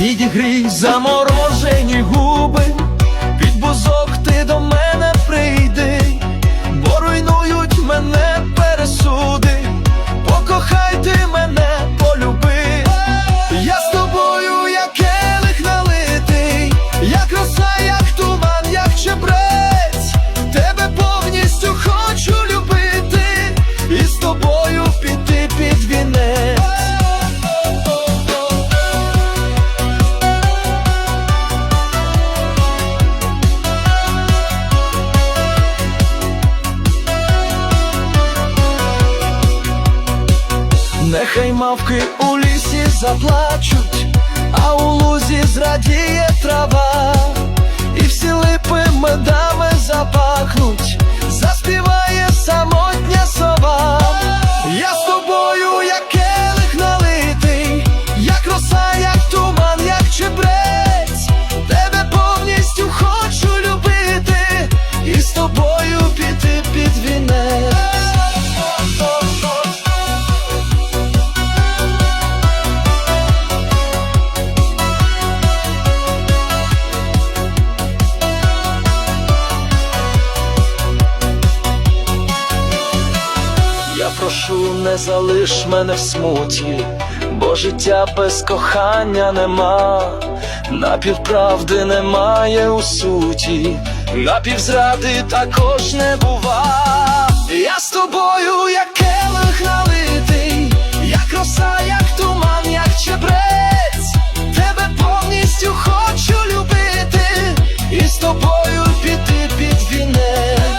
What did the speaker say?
Відігрій заморожені гу. Нехай мавки у лісі заплачуть, а у лузі зрадіє трава, і всі липи медами запахнуть, заспіває самотня сова. Я з тобою, як келих налитий, як роса, як туман, як чебрець, тебе повністю хочу любити, і з тобою піти під вінець. прошу, не залиш мене в смуті, бо життя без кохання нема, напівправди немає у суті, напівзради також не бува. Я з тобою, як келих налитий, як роса, як туман, як чебрець, тебе повністю хочу любити, і з тобою піти під вінець.